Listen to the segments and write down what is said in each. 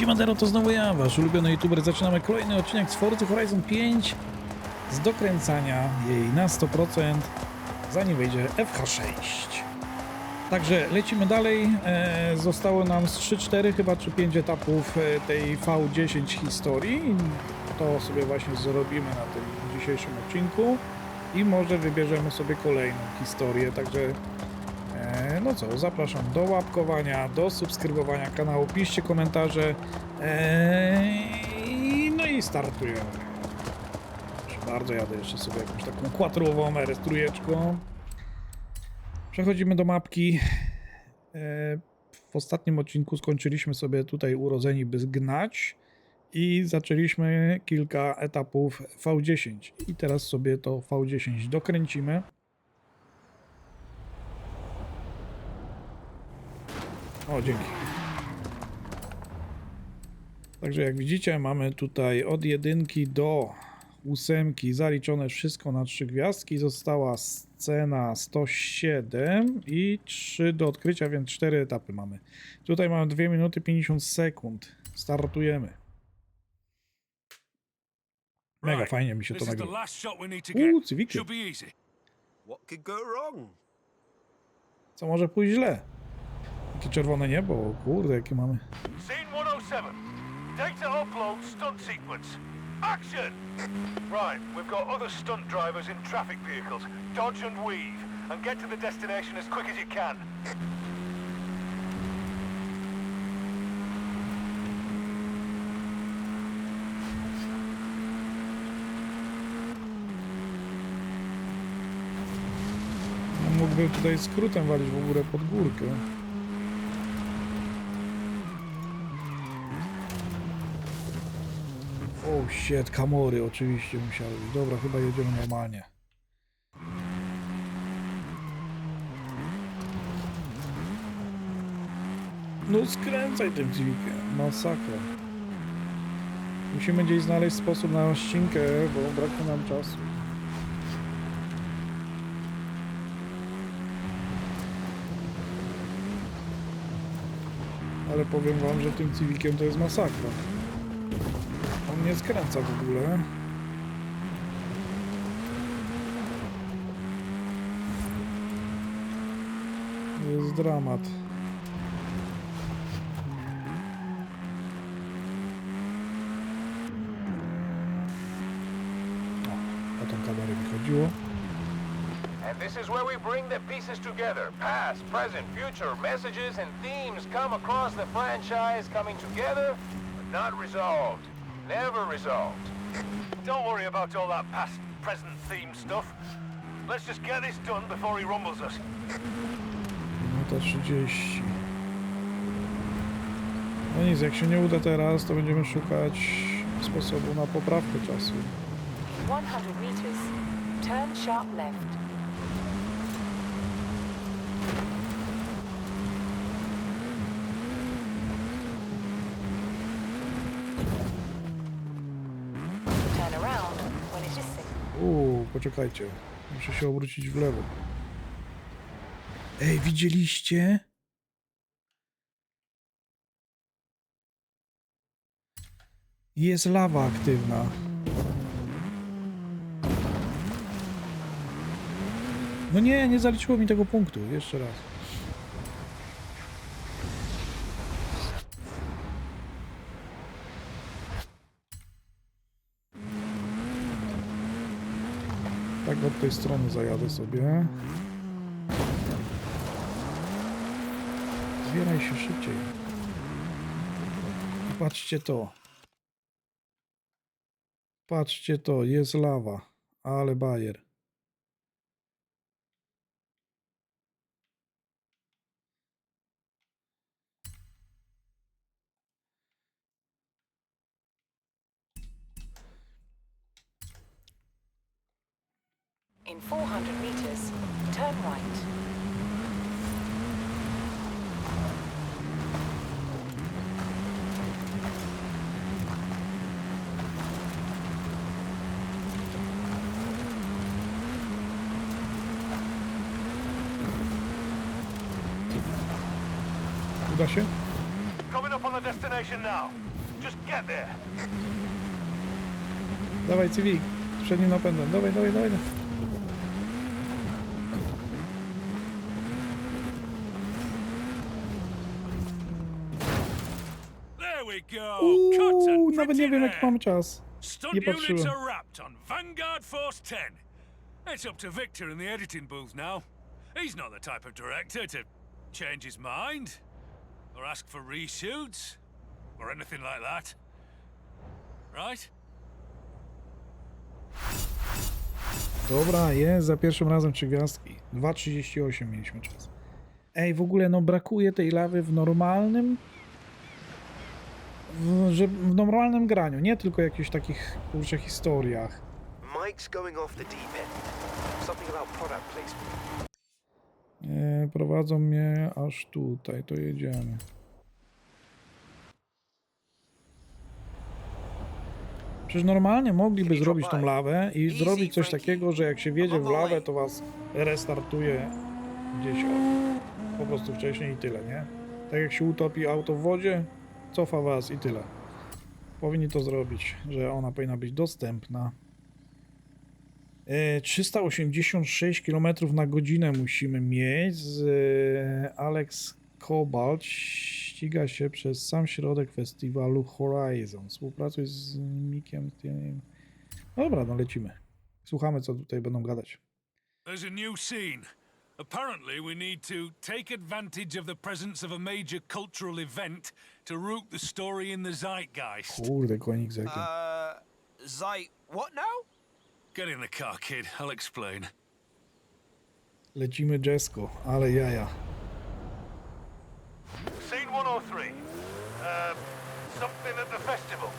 Siemandero, to znowu ja, wasz ulubiony youtuber. Zaczynamy kolejny odcinek z Forza Horizon 5 z dokręcania jej na 100% zanim wejdzie FH6. Także lecimy dalej. E, zostało nam z 3-4 chyba czy 5 etapów e, tej V10 historii. To sobie właśnie zrobimy na tym dzisiejszym odcinku i może wybierzemy sobie kolejną historię. Także No co, zapraszam do łapkowania, do subskrybowania kanału, piszcie komentarze. E, i- No i startujemy. Proszę bardzo, jadę jeszcze sobie jakąś taką quattrową trójeczką. Przechodzimy do mapki. E, W ostatnim odcinku skończyliśmy sobie tutaj urodzeni by zgnać i zaczęliśmy kilka etapów V10 i teraz sobie to V10 dokręcimy. O, dzięki. Także jak widzicie, mamy tutaj od jedynki do ósemki zaliczone wszystko na trzy gwiazdki. Została scena 107 i 3 do odkrycia, więc 4 etapy mamy. Tutaj mamy 2 minuty 50 sekund. Startujemy. Mega fajnie mi się to nagrywa. Uuu, cywiki. Co może pójść źle? Jakie czerwone niebo, o kurde, jakie mamy. Scene 107. Data upload stunt sequence. Action! Right, we've got other stunt drivers in traffic vehicles. Dodge and weave, and get to the destination as quick as you can. No, mógłby tutaj skrótem walić w ogóle pod górkę. O oh shit, kamory oczywiście musiały być. Dobra, chyba jedziemy normalnie. No skręcaj tym dźwigiem, masakra. Musimy gdzieś znaleźć sposób na ścinkę, bo brakuje nam czasu. Ale powiem wam, że tym Civikiem to jest masakra. Nie skręca w ogóle. Jest dramat. O tą kamerę mi chodziło. And this is where we bring the pieces together. Past, present, future, messages and themes come across the franchise coming together, but not resolved. Never resolved. Don't worry about all that past, present theme stuff. Let's just get this done before he rumbles us. Minuta 30. No nic, jak się nie uda teraz, to będziemy szukać sposobu na poprawkę czasu. 100 meters. Turn sharp left. Poczekajcie. Muszę się obrócić w lewo. Ej, widzieliście? Jest lawa aktywna. No nie, nie zaliczyło mi tego punktu. Jeszcze raz. Od tej strony zajadę sobie. Zbieraj się szybciej. Patrzcie to. Patrzcie to, jest lawa. Ale bajer. In 400 meters, turn right. Uda się? Coming up on the destination now. Just get there. Dawaj, Cywik. Z przednim napędem. Dawaj, dawaj, dawaj. Nawet nie wiem, jaki mamy czas. Nie patrzyłem. are wrapped on Vanguard Force 10. It's up to Victor in the editing booth now. He's not the type of director to change his mind or ask for reshoots or anything like that. Right? Dobra, jest za pierwszym razem trzy gwiazdki. 2.38 mieliśmy czas. Ej, w ogóle no brakuje tej lawy w normalnym w, że w normalnym graniu, nie tylko jakichś takich kurczę historiach. Mike's going off the deep end. Something about product placement. E, prowadzą mnie aż tutaj, to jedziemy. Przecież normalnie mogliby zrobić tą lawę i zrobić coś takiego, że jak się wjedzie w lawę, to was restartuje gdzieś o, po prostu wcześniej i tyle, nie? Tak jak się utopi auto w wodzie, cofa was i tyle. Powinni to zrobić, że ona powinna być dostępna. E, 386 km na godzinę musimy mieć. E, Alex Kobalt ściga się przez sam środek festiwalu Horizon. Współpracuj z Mikiem. Tiem- Dobra, no lecimy. Słuchamy, co tutaj będą gadać. There's a new scene. Apparently, we need to take advantage of the presence of a major cultural event to root the story in the zeitgeist. Kurde, konik zekiem. Uh, Zai, what now? Get in the car, kid. I'll explain. Lecimy Jesko, ale jaja. Scene 103. Uh, something at the festival.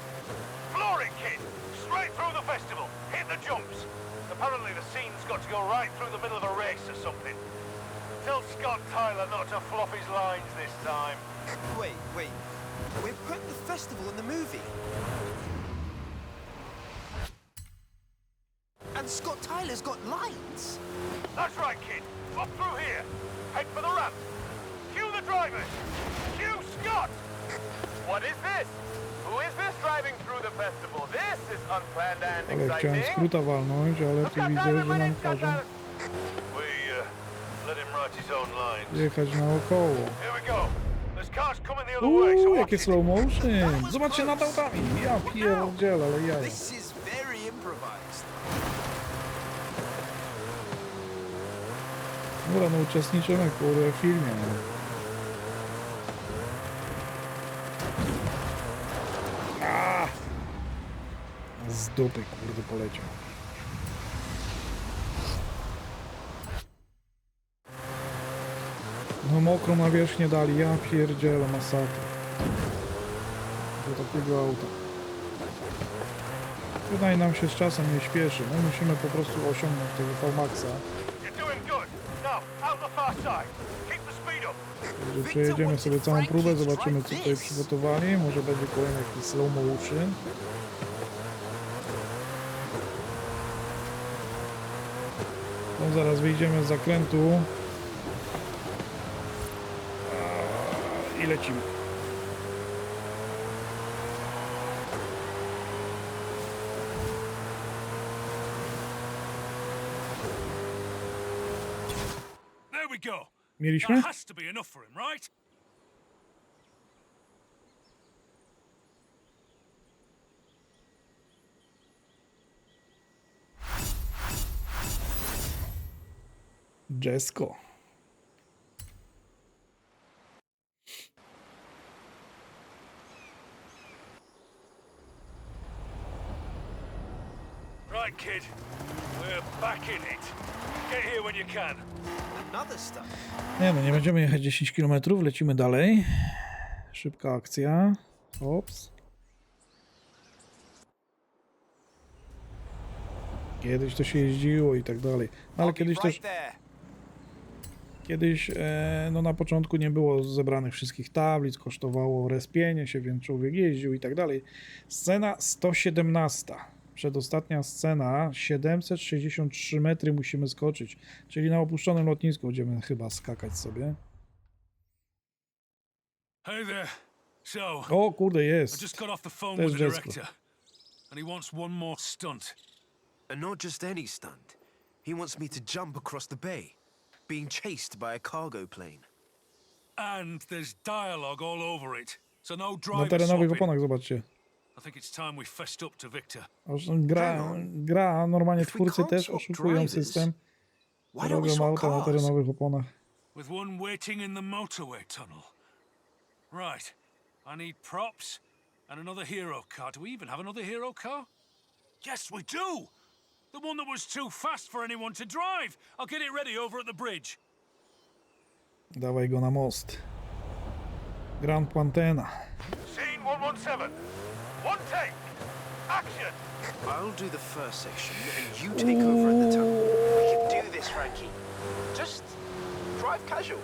Floor it, kid! Straight through the festival. Hit the jumps. Apparently the scene's got to go right through the middle of a race or something. Tell Scott Tyler not to flop his lines this time. Wait, wait. We're putting the festival in the movie. And Scott Tyler's got lines. That's right, kid. Up through here. Head for the ramp. Cue the drivers. Cue Scott. What is this? Ale chciałem skróta walnąć, ale tu widzę, że nam każą We uh, let him write his own lines. jechać naokoło. Here we go. There's cars coming the other way, so Uuu, jakie slow motion! Zobaczcie nad autami! Ja pierdzielę, ale jaja. This is very improvised. Dobra, no uczestniczymy kurde w filmie. Z dupy kurde poleciał. No mokrą nawierzchnię dali, ja pierdzielę masakra. Do takiego auta. Wydaje nam się z czasem nie śpieszy, my musimy po prostu osiągnąć tego VMAXa. You're doing good. Now, out the far side. Keep the speed up. Że przejedziemy sobie całą próbę, zobaczymy co tutaj przygotowali. Może będzie kolejny jakiś slow motion. No zaraz wyjdziemy z zakrętu. I lecimy. Mieliśmy? That has to be enough for him, right? Jesko. Right, kid. We're back in it. Get here when you can. Another stuff. Nie no, nie będziemy jechać 10 km, lecimy dalej. Szybka akcja. Ops. Kiedyś to się jeździło i tak dalej. Ale kiedyś też. Kiedyś e, no na początku nie było zebranych wszystkich tablic, kosztowało respienie się, więc człowiek jeździł i tak dalej. Scena 117. Przedostatnia scena, 763 metry musimy skoczyć, czyli na opuszczonym lotnisku będziemy chyba skakać sobie. Hey there. So, O kurde, I jest. just got off the phone with the director, and he wants one more stunt. And not just any stunt. He wants me to jump across the bay, being chased by a cargo plane. And there's dialogue all over it. So no Na driver terenowych swapping. oponach, zobaczcie. I think it's time we fessed up to Victor. Aż Gra, gra normalnie If we twórcy can't też oszukują system. Why don't we Robią swap auta na terenowych oponach. With one waiting in the motorway tunnel. Right. I need props and another hero car. Do we even have another hero car? Yes, we do! The one that was too fast for anyone to drive. I'll get it ready over at the bridge. Dawaj go na most. Grand Pantena. Scene 117. One take. Action. I'll do the first section, and you take over at the tunnel. We can do this, Frankie. Just drive casual.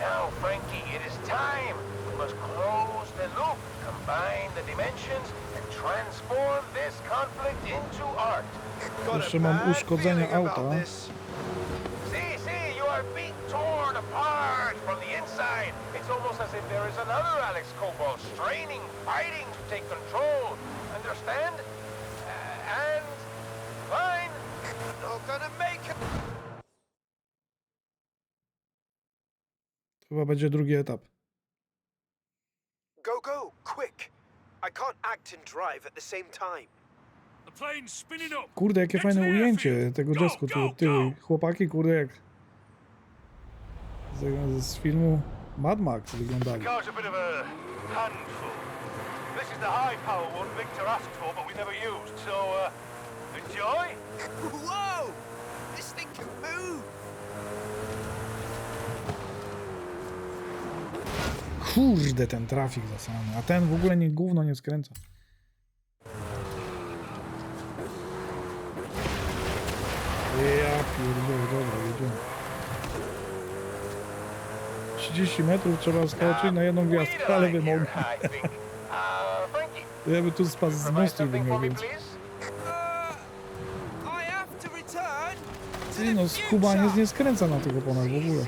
Now, Frankie, it is time. We must close the loop, combine the dimensions, and transform this conflict into art. Got Jeszcze a mam bad uszkodzenia about auta. this. See, see, you are being torn apart from the inside. It's almost as if there is another Alex Cobalt straining, fighting to take control. Understand? Uh, and fine. Not gonna make it. Chyba będzie drugi etap. I can't act and drive at the same time. The plane's spinning up. Kurde, jakie fajne ujęcie tego go, tu od tyłu. Chłopaki, kurde, jak z, z filmu Mad Max wyglądali. This is the high power one Victor asked for, but we never used. So, uh, enjoy. Whoa! This thing can move! Kurde, ten trafik zasany. A ten w ogóle nie gówno nie skręca. Ja pierdolę, dobra, jedziemy. 30 metrów trzeba skoczyć na jedną gwiazdkę, ale here, wymogę. I think. Uh, Ja by tu spadł z mostu i bym miał więcej. Uh, Ty no, skubaniec nie skręca na tych oponach w ogóle.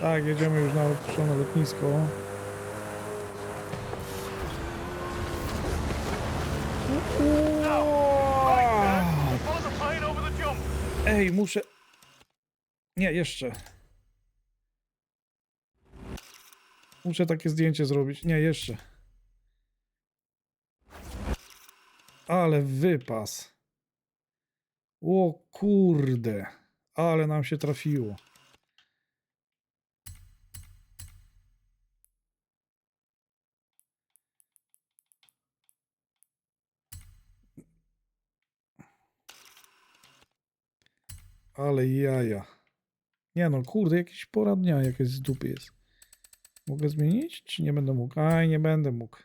Tak, jedziemy już na opuszczone lotnisko. Ej, muszę... Nie, jeszcze. Muszę takie zdjęcie zrobić. Nie, jeszcze. Ale wypas. O kurde. Ale nam się trafiło. Ale jaja. Nie no, kurde, jakiś pora dnia jakieś z dupy jest. Mogę zmienić, czy nie będę mógł? Aj, nie będę mógł.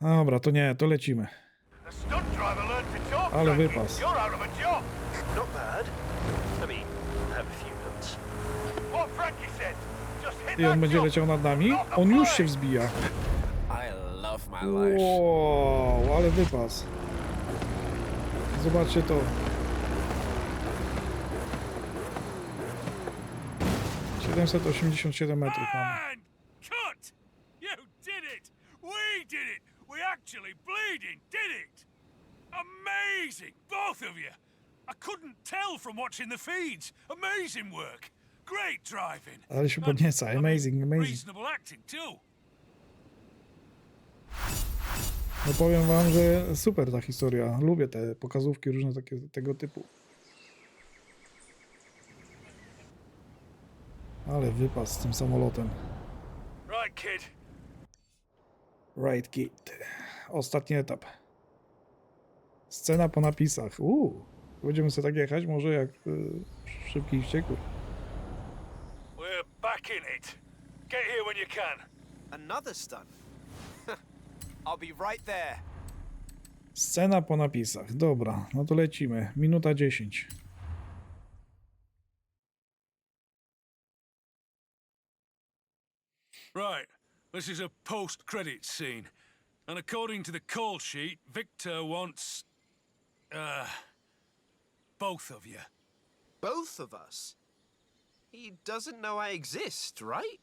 Dobra, to nie, to lecimy. Ale wypas. I on będzie leciał nad nami? On już się wzbija. Wow, ale wypas. Zobaczcie to. Siedemset osiemdziesiąt siedem metrów mamy. Cut! You did it! We did it! We actually bleeding did it! Amazing, both of you! I couldn't tell from watching the feeds. Amazing work. Great driving. Ale się podnieca. Amazing, amazing. Reasonable acting too. No powiem wam, że super ta historia. Lubię te pokazówki różne takie, tego typu. Ale wypas z tym samolotem. Right, kid. Right kid. Ostatni etap. Scena po napisach. Uuu. Będziemy sobie tak jechać, może jak y, szybki i wściekły. We're back in it. Get here when you can. Another stunt. I'll be right there. Scena po napisach. Dobra, no to lecimy. Minuta 10. Right, this is a post-credit scene. And according to the call sheet, Victor wants... Uh... Both of you. Both of us. He doesn't know I exist, right?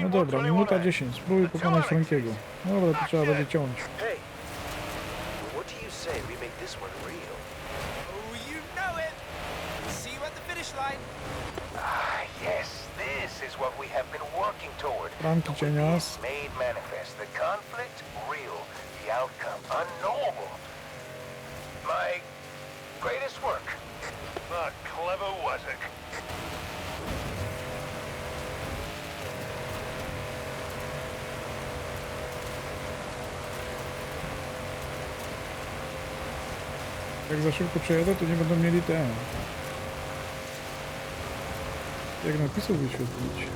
No dobra, minuta 10. Spróbuj pokonać Frankiego. No Dobra, to trzeba będzie ciąć. Hey, what do you say we make this one real? Oh, you know it. See you at the finish line. Ah, yes, this is what we have been working toward. Franki cienias. Made manifest. The conflict real. The outcome unknowable. My greatest work. But clever was it? Jak za szybko przejadę, to nie będą mieli ten. Jak napisów wyświetlić.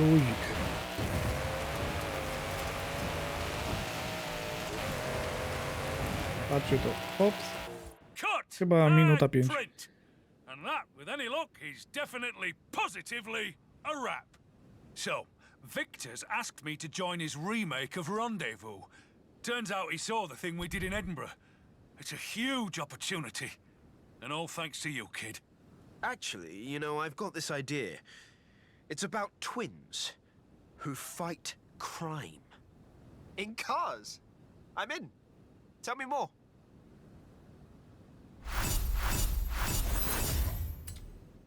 Luzik. Patrzcie to. Hops. Cut! Chyba minuta pięć. print. And that, with any luck, is definitely, positively a wrap. So, Victor's asked me to join his remake of Rendezvous. Turns out he saw the thing we did in Edinburgh. It's a huge opportunity. And all thanks to you, kid. Actually, you know, I've got this idea. It's about twins who fight crime. In cars. I'm in. Tell me more.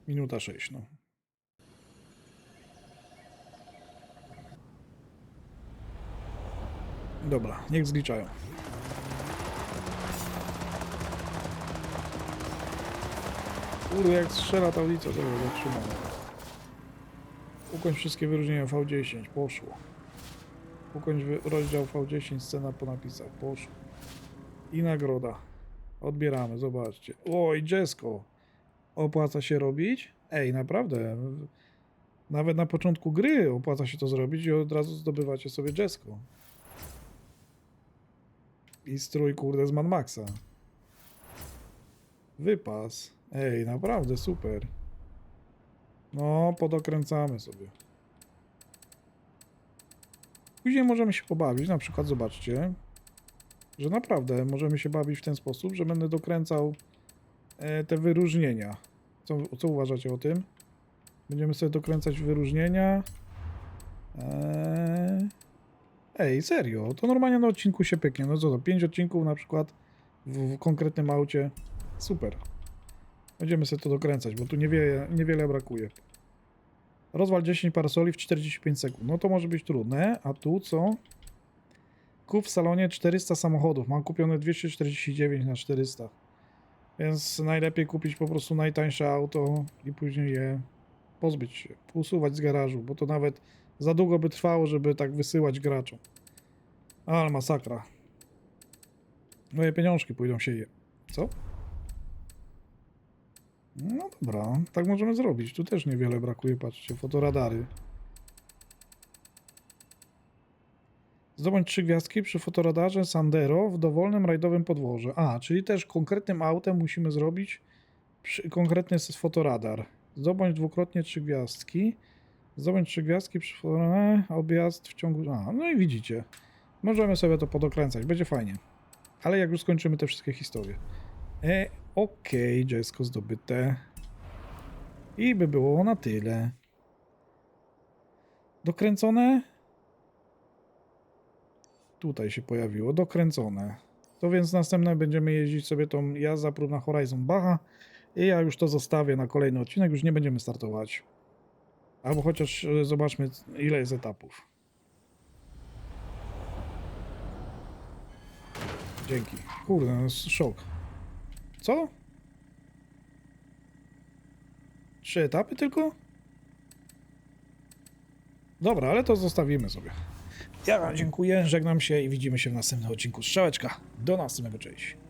Minuta 6, no. Dobra, niech zliczają. Kurde, jak strzela ta ulica, to go zatrzymam. Ukończ wszystkie wyróżnienia V10, poszło. Ukończ rozdział V10, scena po napisach, poszło. I nagroda. Odbieramy, zobaczcie. Oj, Jesko. Opłaca się robić? Ej, naprawdę. Nawet na początku gry opłaca się to zrobić i od razu zdobywacie sobie Jesko. I strój, kurde, z Mad Maxa. Wypas. Ej, naprawdę super. No, podokręcamy sobie. Później możemy się pobawić, na przykład zobaczcie, że naprawdę możemy się bawić w ten sposób, że będę dokręcał te wyróżnienia. Co, co uważacie o tym? Będziemy sobie dokręcać wyróżnienia. Eee... Ej, serio, to normalnie na odcinku się pyknie. No co to, 5 odcinków na przykład w, w konkretnym aucie. Super. Będziemy sobie to dokręcać, bo tu niewiele, niewiele brakuje. Rozwal 10 parasoli w 45 sekund. No to może być trudne. A tu co? Kup w salonie 400 samochodów. Mam kupione 249 na 400. Więc najlepiej kupić po prostu najtańsze auto i później je pozbyć się, usuwać z garażu, bo to nawet za długo by trwało, żeby tak wysyłać graczom. Ale masakra. Moje pieniążki pójdą się je. Co? No dobra, tak możemy zrobić. Tu też niewiele brakuje, patrzcie, fotoradary. Zdobądź trzy gwiazdki przy fotoradarze Sandero w dowolnym rajdowym podworze. A, czyli też konkretnym autem musimy zrobić przy, konkretny fotoradar. Zdobądź dwukrotnie trzy gwiazdki. Zdobądź trzy gwiazdki przy fotoradarze, objazd w ciągu... A, no i widzicie. Możemy sobie to podokręcać, będzie fajnie. Ale jak już skończymy te wszystkie historie. E, okej, Jesko zdobyte. I by było na tyle. Dokręcone? Tutaj się pojawiło, dokręcone. To więc następne będziemy jeździć sobie tą jazda próbna Horizon Bacha i ja już to zostawię na kolejny odcinek, już nie będziemy startować. Albo chociaż e, zobaczmy ile jest etapów. Dzięki. Kurde, no szok. Co? Trzy etapy tylko? Dobra, ale to zostawimy sobie. Ja wam dziękuję, żegnam się i widzimy się w następnym odcinku Strzałeczka. Do następnego, cześć.